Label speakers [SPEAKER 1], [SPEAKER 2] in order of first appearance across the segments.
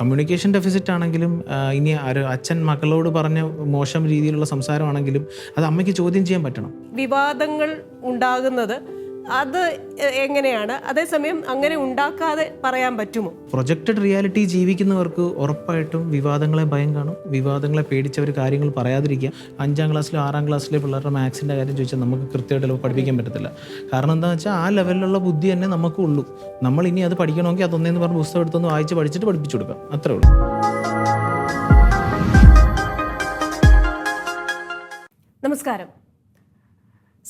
[SPEAKER 1] Communication deficit ആണെങ്കിലും ഇനി ഒരു അച്ഛൻ മക്കളോട് പറഞ്ഞ മോശം രീതിയിലുള്ള സംസാരമാണെങ്കിലും അത് അമ്മയ്ക്ക് ചോദ്യം ചെയ്യാൻ പറ്റണം.
[SPEAKER 2] വിവാദങ്ങൾ ഉണ്ടാകുന്നത് അത് എങ്ങനെയാണ്? അതേസമയം അങ്ങനെ ഉണ്ടാക്കാതെ പറയാൻ പറ്റുമോ?
[SPEAKER 1] പ്രൊജക്റ്റഡ് റിയാലിറ്റി ജീവിക്കുന്നവർക്ക് ഉറപ്പായിട്ടും വിവാദങ്ങളെ ഭയം കാണും. വിവാദങ്ങളെ പേടിച്ചവർ കാര്യങ്ങൾ പറയാതിരിക്കുക. അഞ്ചാം ക്ലാസ്സിലോ ആറാം ക്ലാസ്സിലെ പിള്ളേരുടെ മാത്സിന്റെ കാര്യം ചോദിച്ചാൽ നമുക്ക് കൃത്യമായിട്ട് പഠിപ്പിക്കാൻ പറ്റത്തില്ല. കാരണം എന്താണെന്ന് വെച്ചാൽ ആ ലെവലിലുള്ള ബുദ്ധി തന്നെ നമുക്ക് ഉള്ളൂ. നമ്മൾ ഇനി അത് പഠിക്കണമെങ്കിൽ അതൊന്നേന്ന് പറഞ്ഞ് പുസ്തകം എടുത്തൊന്ന് വായിച്ച് പഠിച്ചിട്ട് പഠിപ്പിച്ചു കൊടുക്കാം. അത്രേ ഉള്ളൂ.
[SPEAKER 2] നമസ്കാരം.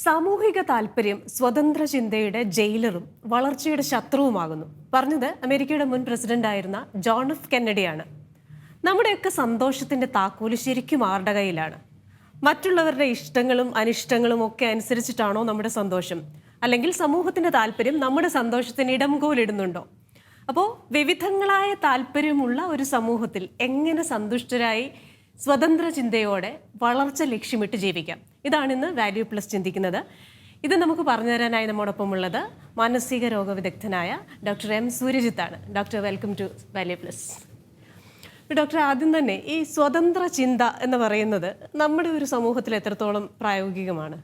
[SPEAKER 2] സാമൂഹിക താല്പര്യം സ്വതന്ത്ര ചിന്തയുടെ ജയിലറും വളർച്ചയുടെ ശത്രുവുമാകുന്നു. പറഞ്ഞത് അമേരിക്കയുടെ മുൻ പ്രസിഡന്റായിരുന്ന ജോൺ എഫ് കെന്നഡിയാണ്. നമ്മുടെയൊക്കെ സന്തോഷത്തിന്റെ താക്കോൽ ശരിക്കും ആരുടെ കയ്യിലാണ്? മറ്റുള്ളവരുടെ ഇഷ്ടങ്ങളും അനിഷ്ടങ്ങളും ഒക്കെ അനുസരിച്ചിട്ടാണോ നമ്മുടെ സന്തോഷം? അല്ലെങ്കിൽ സമൂഹത്തിന്റെ താല്പര്യം നമ്മുടെ സന്തോഷത്തിന് ഇടം കോലിടുന്നുണ്ടോ? അപ്പോൾ വിവിധങ്ങളായ താല്പര്യമുള്ള ഒരു സമൂഹത്തിൽ എങ്ങനെ സന്തുഷ്ടരായി സ്വതന്ത്ര ചിന്തയോടെ വളർച്ച ലക്ഷ്യമിട്ട് ജീവിക്കാം. ഇതാണ് ഇന്ന് വാല്യൂ പ്ലസ് ചിന്തിക്കുന്നത്. ഇത് നമുക്ക് പറഞ്ഞു തരാനായി നമ്മോടൊപ്പം ഉള്ളത് മാനസിക രോഗ വിദഗ്ധനായ doctor M സൂര്യജിത്താണ് doctor welcome to value plus doctor ആദ്യം തന്നെ ഈ സ്വതന്ത്ര ചിന്ത എന്ന് പറയുന്നത് നമ്മുടെ ഒരു സമൂഹത്തിൽ എത്രത്തോളം പ്രായോഗികമാണ്?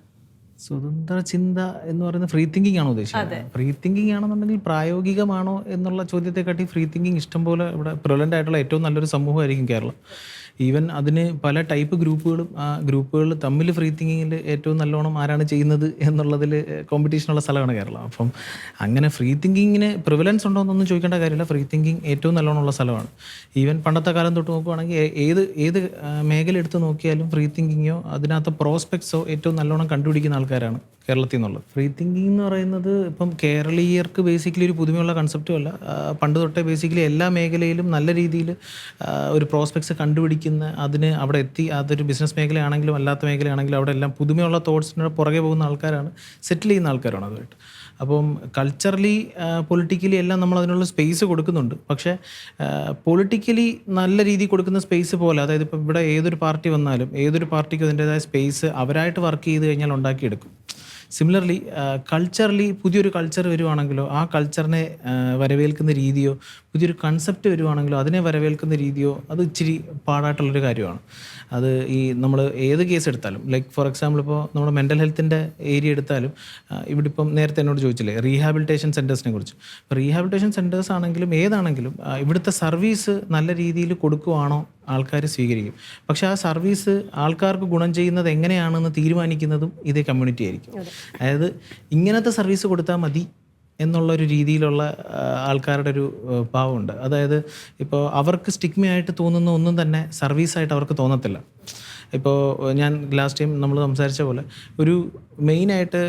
[SPEAKER 1] സ്വതന്ത്ര ചിന്ത എന്ന് പറയുന്നത് ഫ്രീ തിങ്കിങ് ആണോ ഉദ്ദേശിച്ചത്? ഫ്രീ തിങ്കിങ് ആണെന്നുണ്ടെങ്കിൽ പ്രായോഗികമാണോ എന്നുള്ള ചോദ്യത്തെക്കാട്ടി ഫ്രീ തിങ്കിങ് ഇഷ്ടംപോലെ ഇവിടെ പ്രിവലന്റ് ആയിട്ടുള്ള ഏറ്റവും നല്ലൊരു സമൂഹമായിരിക്കും കേരളം. ഈവൻ അതിന് പല ടൈപ്പ് ഗ്രൂപ്പുകളും ആ ഗ്രൂപ്പുകൾ തമ്മിൽ ഫ്രീ തിങ്കിങ്ങിൽ ഏറ്റവും നല്ലോണം ആരാണ് ചെയ്യുന്നത് എന്നുള്ളതിൽ കോമ്പറ്റീഷനുള്ള സ്ഥലമാണ് കേരളം. അപ്പം അങ്ങനെ ഫ്രീ തിങ്കിങ്ങിന് പ്രിവലൻസ് ഉണ്ടോ എന്നൊന്നും ചോദിക്കേണ്ട കാര്യമില്ല. ഫ്രീ തിങ്കിങ് ഏറ്റവും നല്ലോണമുള്ള സ്ഥലമാണ്. ഈവൻ പണ്ടത്തെ കാലം തൊട്ട് നോക്കുവാണെങ്കിൽ ഏത് ഏത് മേഖല എടുത്ത് നോക്കിയാലും ഫ്രീ തിങ്കിങ്ങോ അതിനകത്ത് പ്രോസ്പെക്ട്സോ ഏറ്റവും നല്ലോണം കണ്ടുപിടിക്കുന്ന ആൾക്കാരാണ് കേരളത്തിൽ നിന്നുള്ളത്. ഫ്രീ തിങ്കിങ് എന്ന് പറയുന്നത് ഇപ്പം കേരളീയർക്ക് ബേസിക്കലി ഒരു പുതുമയുള്ള കൺസെപ്റ്റും അല്ല. പണ്ട് തൊട്ടേ ബേസിക്കലി എല്ലാ മേഖലയിലും നല്ല രീതിയിൽ ഒരു പ്രോസ്പെക്ട്സ് കണ്ടുപിടിക്കുന്ന അതിന് അവിടെ എത്തി അതൊരു ബിസിനസ് മേഖലയാണെങ്കിലും അല്ലാത്ത മേഖലയാണെങ്കിലും അവിടെ എല്ലാം പുതുമയുള്ള തോട്ട്സിന് പുറകെ പോകുന്ന ആൾക്കാരാണ് സെറ്റിൽ ചെയ്യുന്ന ആൾക്കാരാണ് അതുമായിട്ട്. അപ്പം കൾച്ചറലി പൊളിറ്റിക്കലി എല്ലാം നമ്മൾ അതിനുള്ള സ്പേസ് കൊടുക്കുന്നുണ്ട്. പക്ഷേ പൊളിറ്റിക്കലി നല്ല രീതിയിൽ കൊടുക്കുന്ന സ്പേസ് പോലെ അതായത് ഇപ്പോൾ ഇവിടെ ഏതൊരു പാർട്ടി വന്നാലും ഏതൊരു പാർട്ടിക്കും അതിന്റെതായ സ്പേസ് അവരായിട്ട് വർക്ക് ചെയ്ത് കഴിഞ്ഞാൽ ഉണ്ടാക്കിയെടുക്കും. സിമിലർലി കൾച്ചറലി പുതിയൊരു കൾച്ചർ വരുവാണെങ്കിലോ ആ കൾച്ചറിനെ വരവേൽക്കുന്ന രീതിയോ പുതിയൊരു കൺസെപ്റ്റ് വരുവാണെങ്കിലോ അതിനെ വരവേൽക്കുന്ന രീതിയോ അത് ഇച്ചിരി പാടായിട്ടുള്ളൊരു കാര്യമാണ്. അത് ഈ നമ്മൾ ഏത് കേസ് എടുത്താലും ലൈക്ക് ഫോർ എക്സാമ്പിൾ ഇപ്പോൾ നമ്മുടെ മെന്റൽ ഹെൽത്തിന്റെ ഏരിയ എടുത്താലും ഇവിടെ ഇപ്പം നേരത്തെ എന്നോട് ചോദിച്ചില്ലേ റീഹാബിലിറ്റേഷൻ സെന്റേഴ്സിനെ കുറിച്ച്. റീഹാബിലിറ്റേഷൻ സെന്റേഴ്സ് ആണെങ്കിലും ഏതാണെങ്കിലും ഇവിടുത്തെ സർവീസ് നല്ല രീതിയിൽ കൊടുക്കുവാണോ ആൾക്കാർ സ്വീകരിക്കും. പക്ഷേ ആ സർവീസ് ആൾക്കാർക്ക് ഗുണം ചെയ്യുന്നത് എങ്ങനെയാണെന്ന് തീരുമാനിക്കുന്നതും ഇതേ കമ്മ്യൂണിറ്റി ആയിരിക്കും. അതായത് ഇങ്ങനത്തെ സർവീസ് കൊടുത്താൽ മതി എന്നുള്ള ഒരു രീതിയിലുള്ള ആൾക്കാരുടെ ഒരു ഭാവമുണ്ട്. അതായത് ഇപ്പോൾ അവർക്ക് സ്റ്റിഗ്മയായിട്ട് തോന്നുന്ന ഒന്നും തന്നെ സർവീസായിട്ട് അവർക്ക് തോന്നത്തില്ല. ഇപ്പോൾ ഞാൻ ലാസ്റ്റ് ടൈം നമ്മൾ സംസാരിച്ച പോലെ ഒരു മെയിനായിട്ട്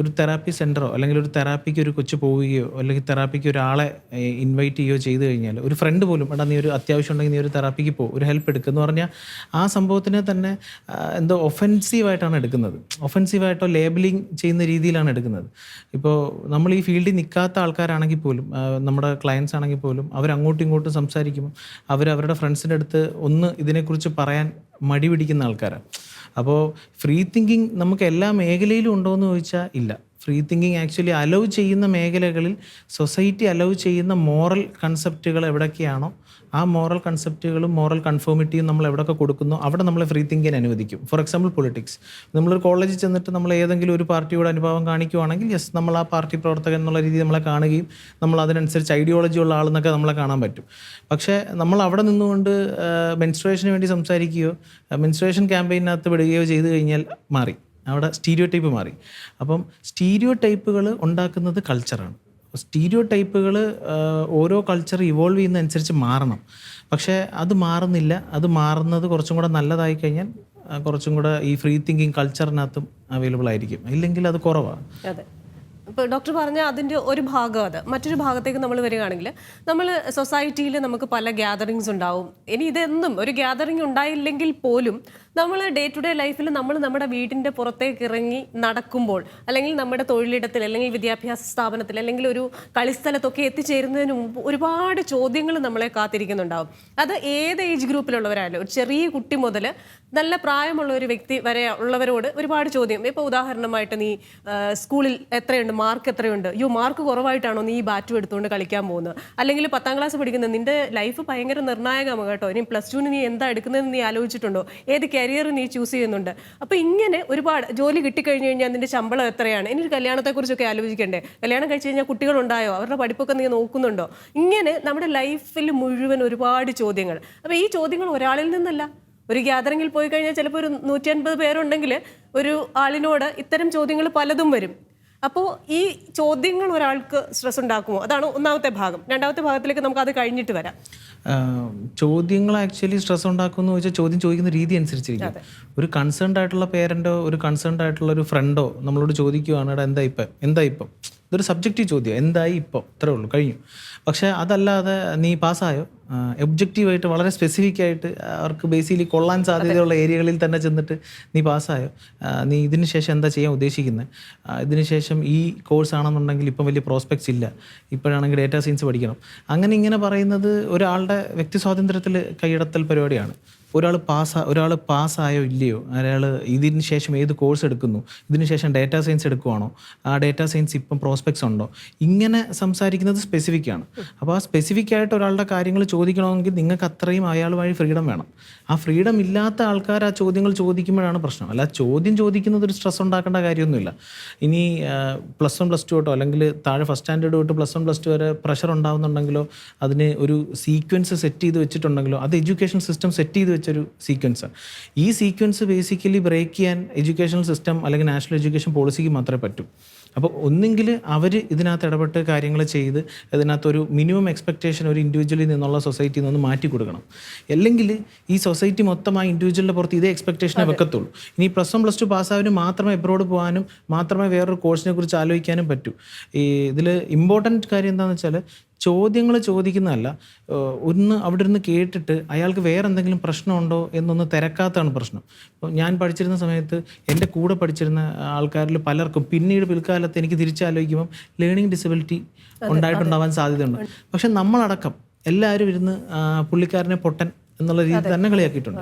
[SPEAKER 1] ഒരു തെറാപ്പി സെന്ററോ അല്ലെങ്കിൽ ഒരു തെറാപ്പിക്ക് ഒരു കൊച്ചു പോവുകയോ അല്ലെങ്കിൽ തെറാപ്പിക്ക് ഒരാളെ ഇൻവൈറ്റ് ചെയ്യുകയോ ചെയ്തു കഴിഞ്ഞാൽ ഒരു ഫ്രണ്ട് പോലും എടാ നീ ഒരു അത്യാവശ്യം ഉണ്ടെങ്കിൽ നീ ഒരു തെറാപ്പിക്ക് പോ ഒരു ഹെൽപ്പ് എടുക്കുക എന്ന് പറഞ്ഞാൽ ആ സംഭവത്തിനെ തന്നെ എന്തോ ഒഫെൻസീവായിട്ടാണ് എടുക്കുന്നത്. ഒഫെൻസീവായിട്ടോ ലേബലിംഗ് ചെയ്യുന്ന രീതിയിലാണ് എടുക്കുന്നത്. ഇപ്പോൾ നമ്മൾ ഈ ഫീൽഡിൽ നിൽക്കാത്ത ആൾക്കാരാണെങ്കിൽ പോലും നമ്മുടെ ക്ലയൻസ് ആണെങ്കിൽ പോലും അവരങ്ങോട്ടും ഇങ്ങോട്ടും സംസാരിക്കുമ്പോൾ അവർ അവരുടെ ഫ്രണ്ട്സിന്റെ അടുത്ത് ഒന്ന് ഇതിനെക്കുറിച്ച് പറയാൻ മടി പിടിക്കുന്ന ആൾക്കാരാണ്. അപ്പോൾ ഫ്രീ തിങ്കിങ് നമുക്ക് എല്ലാ മേഖലയിലും ഉണ്ടോ എന്ന് ചോദിച്ചാൽ ഇല്ല. ഫ്രീ തിങ്കിങ് ആക്ച്വലി അലൗ ചെയ്യുന്ന മേഖലകളിൽ സൊസൈറ്റി അലൗ ചെയ്യുന്ന മോറൽ കൺസെപ്റ്റുകൾ എവിടൊക്കെയാണോ ആ മോറൽ കൺസെപ്റ്റുകളും മോറൽ കൺഫോമിറ്റിയും നമ്മൾ എവിടെയൊക്കെ കൊടുക്കുന്നു അവിടെ നമ്മളെ ഫ്രീ തിങ്കിങ് അനുവദിക്കും. ഫോർ എക്സാമ്പിൾ പൊളിറ്റിക്സ് നമ്മളൊരു കോളേജിൽ ചെന്നിട്ട് നമ്മൾ ഏതെങ്കിലും ഒരു പാർട്ടിയോട് അനുഭവം കാണിക്കുവാണെങ്കിൽ യെസ് നമ്മൾ ആ പാർട്ടി പ്രവർത്തകൻ എന്നുള്ള രീതിയിൽ നമ്മളെ കാണുകയും നമ്മൾ അതിനനുസരിച്ച് ഐഡിയോളജി ഉള്ള ആളെന്നൊക്കെ നമ്മളെ കാണാൻ പറ്റും. പക്ഷേ നമ്മൾ അവിടെ നിന്നുകൊണ്ട് മെൻസ്ട്രേഷന് വേണ്ടി സംസാരിക്കുകയോ മെൻസ്ട്രേഷൻ ക്യാമ്പയിനകത്ത് വിടുകയോ ചെയ്തു കഴിഞ്ഞാൽ മാറി. അവിടെ സ്റ്റീരിയോ ടൈപ്പ് മാറി. അപ്പം സ്റ്റീരിയോ ടൈപ്പുകൾ ഉണ്ടാക്കുന്നത് കൾച്ചറാണ് സ്റ്റീരിയോ ടൈപ്പുകൾ ഓരോ കൾച്ചർ ഇവോൾവ് ചെയ്യുന്നതനുസരിച്ച് മാറണം. പക്ഷേ അത് മാറുന്നില്ല. അത് മാറുന്നത് കുറച്ചും കൂടെ നല്ലതായി കഴിഞ്ഞാൽ കുറച്ചും കൂടെ ഈ ഫ്രീ തിങ്കിങ് കൾച്ചറിനകത്തും അവൈലബിൾ ആയിരിക്കും. ഇല്ലെങ്കിൽ അത് കുറവാണ്
[SPEAKER 2] ഇപ്പോൾ ഡോക്ടർ പറഞ്ഞ അതിന്റെ ഒരു ഭാഗം അത്. മറ്റൊരു ഭാഗത്തേക്ക് നമ്മൾ വരികയാണെങ്കിൽ നമ്മൾ സൊസൈറ്റിയിൽ നമുക്ക് പല ഗ്യാതറിങ്സ് ഉണ്ടാവും. ഇനി ഇതെന്നും ഒരു ഗ്യാതറിങ് ഉണ്ടായില്ലെങ്കിൽ പോലും നമ്മൾ ഡേ ടു ഡേ ലൈഫിൽ നമ്മൾ നമ്മുടെ വീടിന്റെ പുറത്തേക്ക് ഇറങ്ങി നടക്കുമ്പോൾ അല്ലെങ്കിൽ നമ്മുടെ തൊഴിലിടത്തിൽ അല്ലെങ്കിൽ വിദ്യാഭ്യാസ സ്ഥാപനത്തിൽ അല്ലെങ്കിൽ ഒരു കളിസ്ഥലത്തൊക്കെ എത്തിച്ചേരുന്നതിന് മുമ്പ് ഒരുപാട് ചോദ്യങ്ങൾ നമ്മളെ കാത്തിരിക്കുന്നുണ്ടാവും. അത് ഏത് ഏജ് ഗ്രൂപ്പിലുള്ളവരായാലും ഒരു ചെറിയ കുട്ടി മുതൽ നല്ല പ്രായമുള്ള ഒരു വ്യക്തി വരെ ഉള്ളവരോട് ഒരുപാട് ചോദ്യം. ഇപ്പോൾ ഉദാഹരണമായിട്ട് നീ സ്കൂളിൽ എത്രയുണ്ട് എങ്ങനെയുണ്ട് മാർക്ക് എത്രയുണ്ട്? യോ മാർക്ക് കുറവായിട്ടാണോ നീ ഈ ബാറ്റും എടുത്തുകൊണ്ട് കളിക്കാൻ പോകുന്നത്? അല്ലെങ്കിൽ പത്താം ക്ലാസ് പഠിക്കുന്നത് നിന്റെ ലൈഫ് ഭയങ്കര നിർണായകമാണ് കേട്ടോ. ഇനി പ്ലസ് ടുവിന് നീ എന്താ എടുക്കുന്നതെന്ന് നീ ആലോചിച്ചിട്ടുണ്ടോ? ഏത് കരിയർ നീ ചൂസ് ചെയ്യുന്നുണ്ട്? അപ്പോൾ ഇങ്ങനെ ഒരുപാട് ജോലി കിട്ടിക്കഴിഞ്ഞ് കഴിഞ്ഞാൽ നിന്റെ ശമ്പളം എത്രയാണ്? ഇനി ഒരു കല്യാണത്തെക്കുറിച്ചൊക്കെ ആലോചിക്കണ്ടേ? കല്യാണം കഴിച്ച് കഴിഞ്ഞാൽ കുട്ടികളുണ്ടായോ? അവരുടെ പഠിപ്പൊക്കെ നീ നോക്കുന്നുണ്ടോ? ഇങ്ങനെ നമ്മുടെ ലൈഫിൽ മുഴുവൻ ഒരുപാട് ചോദ്യങ്ങൾ. അപ്പോൾ ഈ ചോദ്യങ്ങൾ ഒരാളിൽ നിന്നല്ല. ഒരു ഗ്യാതറിങ്ങിൽ പോയി കഴിഞ്ഞാൽ ചിലപ്പോൾ ഒരു നൂറ്റി അൻപത് പേരുണ്ടെങ്കിൽ ഒരു ആളിനോട് ഇത്തരം ചോദ്യങ്ങൾ പലതും വരും. അപ്പോൾ ഈ ചോദ്യങ്ങൾ ഒരാൾക്ക് സ്ട്രെസ് ഉണ്ടാക്കുമോ? അതാണ് ഒന്നാമത്തെ ഭാഗം. രണ്ടാമത്തെ ഭാഗത്തിലേക്ക് നമുക്ക് അത് കഴിഞ്ഞിട്ട് വരാം.
[SPEAKER 1] ചോദ്യങ്ങൾ ആക്ച്വലി സ്ട്രെസ് ഉണ്ടാക്കുമെന്ന് ചോദിച്ചാൽ ചോദ്യം ചോദിക്കുന്ന രീതി അനുസരിച്ചിരിക്കും. ഒരു കൺസേൺഡ് ആയിട്ടുള്ള പേരന്റോ ഒരു കൺസേൺഡ് ആയിട്ടുള്ള ഒരു ഫ്രണ്ടോ നമ്മളോട് ചോദിക്കുവാണ് എടാ എന്താ ഇപ്പം? എന്താ ഇപ്പം? ഇതൊരു സബ്ജക്റ്റീവ് ചോദ്യം. എന്തായി ഇപ്പം? ഇത്രേ ഉള്ളൂ. കഴിഞ്ഞു. പക്ഷേ അതല്ലാതെ നീ പാസ്സായോ? ഒബ്ജക്റ്റീവായിട്ട് വളരെ സ്പെസിഫിക് ആയിട്ട് അവർക്ക് ബേസിക്കലി കൊള്ളാൻ സാധ്യതയുള്ള ഏരിയകളിൽ തന്നെ ചെന്നിട്ട് നീ പാസ്സായോ? നീ ഇതിന് ശേഷം എന്താ ചെയ്യാൻ ഉദ്ദേശിക്കുന്നത് ഇതിന് ശേഷം ഈ കോഴ്സ് ആണെന്നുണ്ടെങ്കിൽ ഇപ്പം വലിയ പ്രോസ്പെക്ട്സ് ഇല്ല. ഇപ്പോഴാണെങ്കിൽ ഡേറ്റാ സയൻസ് പഠിക്കണം. അങ്ങനെ ഇങ്ങനെ പറയുന്നത് ഒരാളുടെ വ്യക്തി സ്വാതന്ത്ര്യത്തിൽ കൈയടത്തൽ പരിപാടിയാണ്. ഒരാൾ പാസ് ഒരാൾ പാസ്സായോ ഇല്ലയോ? അയാൾ ഇതിന് ശേഷം ഏത് കോഴ്സ് എടുക്കുന്നു? ഇതിന് ശേഷം ഡേറ്റാ സയൻസ് എടുക്കുവാണോ? ആ ഡേറ്റാ സയൻസ് ഇപ്പം പ്രോസ്പെക്ട്സ് ഉണ്ടോ? ഇങ്ങനെ സംസാരിക്കുന്നത് സ്പെസിഫിക് ആണ്. അപ്പോൾ ആ സ്പെസിഫിക് ആയിട്ട് ഒരാളുടെ കാര്യങ്ങൾ ചോദിക്കണമെങ്കിൽ നിങ്ങൾക്ക് അത്രയും അയാൾ വഴി ഫ്രീഡം വേണം. ആ ഫ്രീഡം ഇല്ലാത്ത ആൾക്കാർ ആ ചോദ്യങ്ങൾ ചോദിക്കുമ്പോഴാണ് പ്രശ്നം. അല്ല ചോദ്യം ചോദിക്കുന്നത് ഒരു സ്ട്രെസ് ഉണ്ടാക്കേണ്ട കാര്യമൊന്നുമില്ല. ഇനി പ്ലസ് വൺ പ്ലസ് ടു തൊട്ടോ അല്ലെങ്കിൽ താഴെ ഫസ്റ്റ് സ്റ്റാൻഡേർഡ് തൊട്ട് പ്ലസ് വൺ പ്ലസ് ടു വരെ പ്രഷർ ഉണ്ടാവുന്നുണ്ടെങ്കിലോ അതിന് ഒരു സീക്വൻസ് സെറ്റ് ചെയ്ത് വെച്ചിട്ടുണ്ടെങ്കിലോ അത് എഡ്യൂക്കേഷൻ സിസ്റ്റം സെറ്റ് ചെയ്ത് വെച്ചൊരു സീക്വൻസാണ് ഈ സീക്വൻസ് ബേസിക്കലി ബ്രേക്ക് ചെയ്യാൻ എഡ്യൂക്കേഷണൽ സിസ്റ്റം അല്ലെങ്കിൽ നാഷണൽ എഡ്യൂക്കേഷൻ പോളിസിക്ക് മാത്രമേ പറ്റൂ. അപ്പോൾ ഒന്നെങ്കിൽ അവർ ഇതിനകത്ത് ഇടപെട്ട് കാര്യങ്ങൾ ചെയ്ത് ഇതിനകത്തൊരു മിനിമം എക്സ്പെക്റ്റേഷൻ ഒരു ഇൻഡിവിജ്വലിൽ നിന്നുള്ള സൊസൈറ്റിയിൽ നിന്ന് മാറ്റി കൊടുക്കണം. അല്ലെങ്കിൽ ഈ സൊസൈറ്റി മൊത്തം ആ ഇൻഡിവിജ്വലിന്റെ പുറത്ത് ഇതേ എക്സ്പെക്റ്റേഷനെ വെക്കത്തുള്ളൂ. ഇനി പ്ലസ് വൺ പ്ലസ് ടു പാസ്സാവിന് മാത്രമേ എബ്രോഡ് പോകാനും മാത്രമേ വേറൊരു കോഴ്സിനെ കുറിച്ച് ആലോചിക്കാനും പറ്റൂ. ഈ ഇതിൽ ഇമ്പോർട്ടന്റ് കാര്യം എന്താണെന്ന് വെച്ചാൽ ചോദ്യങ്ങൾ ചോദിക്കുന്നതല്ല ഒന്ന് അവിടെ ഇരുന്ന് കേട്ടിട്ട് അയാൾക്ക് വേറെ എന്തെങ്കിലും പ്രശ്നമുണ്ടോ എന്നൊന്ന് തിരക്കാത്തതാണ് പ്രശ്നം. ഇപ്പോൾ ഞാൻ പഠിച്ചിരുന്ന സമയത്ത് എന്റെ കൂടെ പഠിച്ചിരുന്ന ആൾക്കാരിൽ പലർക്കും പിന്നീട് പിൽക്കാലത്ത് എനിക്ക് തിരിച്ചാലോചിക്കുമ്പം ലേണിംഗ് ഡിസബിലിറ്റി ഉണ്ടായിട്ടുണ്ടാവാൻ സാധ്യതയുണ്ട്. പക്ഷെ നമ്മളടക്കം എല്ലാവരും ഇരുന്ന് പുള്ളിക്കാരനെ പൊട്ടൻ എന്നുള്ള രീതി തന്നെ കളിയാക്കിയിട്ടുണ്ട്.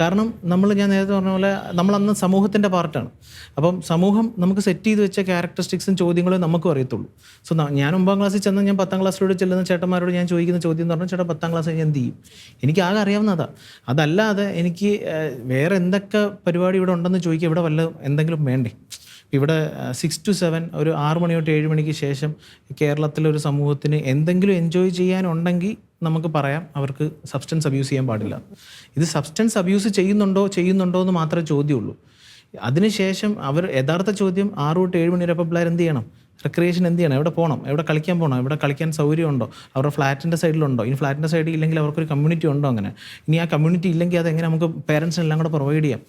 [SPEAKER 1] കാരണം നമ്മൾ ഞാൻ നേരത്തെ പറഞ്ഞ പോലെ നമ്മൾ അന്ന് സമൂഹത്തിന്റെ പാർട്ടാണ്. അപ്പം സമൂഹം നമുക്ക് സെറ്റ് ചെയ്ത് വെച്ച ക്യാരക്ടറിസ്റ്റിക്സും ചോദ്യങ്ങളും നമുക്ക് അറിയത്തുള്ളൂ. സോ ഞാൻ ഒമ്പതാം ക്ലാസ്സിൽ ചെന്ന് ഞാൻ പത്താം ക്ലാസ്സിലൂടെ ചെല്ലുന്ന ചേട്ടന്മാരോട് ഞാൻ ചോദിക്കുന്ന ചോദ്യം എന്ന് പറഞ്ഞാൽ ചേട്ടാ പത്താം ക്ലാസ് ഞാൻ എന്ത് ചെയ്യും? എനിക്ക് ആകെ അറിയാവുന്നതാ. അതല്ലാതെ എനിക്ക് വേറെ എന്തൊക്കെ പരിപാടി ഇവിടെ ഉണ്ടെന്ന് ചോദിക്കുക ഇവിടെ വല്ല എന്തെങ്കിലും വേണ്ടേ? ഇവിടെ സിക്സ് ടു സെവൻ ഒരു ആറ് മണി തൊട്ട് ഏഴ് മണിക്ക് ശേഷം കേരളത്തിലെ ഒരു സമൂഹത്തിന് എന്തെങ്കിലും എൻജോയ് ചെയ്യാനുണ്ടെങ്കിൽ നമുക്ക് പറയാം അവർക്ക് സബ്സ്റ്റൻസ് അബ്യൂസ് ചെയ്യാൻ പാടില്ല. ഇത് സബ്സ്റ്റൻസ് അബ്യൂസ് ചെയ്യുന്നുണ്ടോ ചെയ്യുന്നുണ്ടോ എന്ന് മാത്രമേ ചോദ്യമുള്ളൂ. അതിനുശേഷം അവർ യഥാർത്ഥ ചോദ്യം ആറ് തൊട്ട് ഏഴ് മണി വരെ പിള്ളേർ എന്ത് ചെയ്യണം? റിക്രിയേഷൻ എന്ത് ചെയ്യണം? എവിടെ പോകണം എവിടെ കളിക്കാൻ പോകണം എവിടെ കളിക്കാൻ സൗകര്യമുണ്ടോ? അവരുടെ ഫ്ലാറ്റിന്റെ സൈഡിലുണ്ടോ? ഇനി ഫ്ലാറ്റിന്റെ സൈഡിൽ ഇല്ലെങ്കിൽ അവർക്കൊരു കമ്മ്യൂണിറ്റി ഉണ്ടോ അങ്ങനെ? ഇനി ആ കമ്മ്യൂണിറ്റി ഇല്ലെങ്കിൽ അതെങ്ങനെ നമുക്ക് പേരൻസിനെല്ലാം കൂടെ പ്രൊവൈഡ് ചെയ്യാം?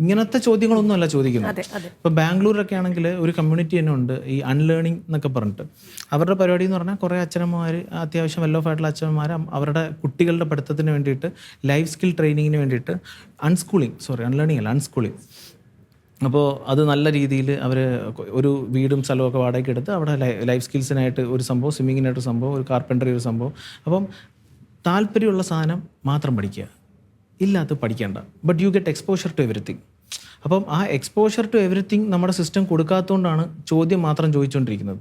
[SPEAKER 1] ഇങ്ങനത്തെ ചോദ്യങ്ങളൊന്നും അല്ല ചോദിക്കുന്നത് ഇപ്പോൾ ബാംഗ്ലൂരൊക്കെ ആണെങ്കിൽ ഒരു കമ്മ്യൂണിറ്റി തന്നെ ഉണ്ട്. ഈ അൺലേണിംഗ് എന്നൊക്കെ പറഞ്ഞിട്ട്. അവരുടെ പരിപാടി എന്ന് പറഞ്ഞാൽ കുറേ അച്ഛനമ്മമാർ അത്യാവശ്യം വെൽ ഓഫ് ആയിട്ടുള്ള അച്ഛനമ്മമാർ അവരുടെ കുട്ടികളുടെ പഠിത്തത്തിന് വേണ്ടിയിട്ട് ലൈഫ് സ്കിൽ ട്രെയിനിങ്ങിന് വേണ്ടിയിട്ട് അൺസ്കൂളിങ് സോറി അൺലേണിംഗ് അല്ല അൺസ്കൂളിങ് അപ്പോൾ അത് നല്ല രീതിയിൽ അവർ ഒരു വീടും സ്ഥലമൊക്കെ വാടകയ്ക്ക് എടുത്ത് അവിടെ ലൈഫ് സ്കിൽസിനായിട്ട് ഒരു സംഭവം സ്വിമ്മിങ്ങിനായിട്ട് ഒരു സംഭവം ഒരു കാർപ്പന്ററി ഒരു സംഭവം. അപ്പം താല്പര്യമുള്ള സാധനം മാത്രം പഠിക്കുക. ഇല്ലാത്ത പഠിക്കേണ്ട. But you get exposure to everything അപ്പം ആ എക്സ്പോഷർ ടു എവറിത്തിങ് നമ്മുടെ സിസ്റ്റം കൊടുക്കാത്തതുകൊണ്ടാണ് ചോദ്യം മാത്രം ചോദിച്ചുകൊണ്ടിരിക്കുന്നത്.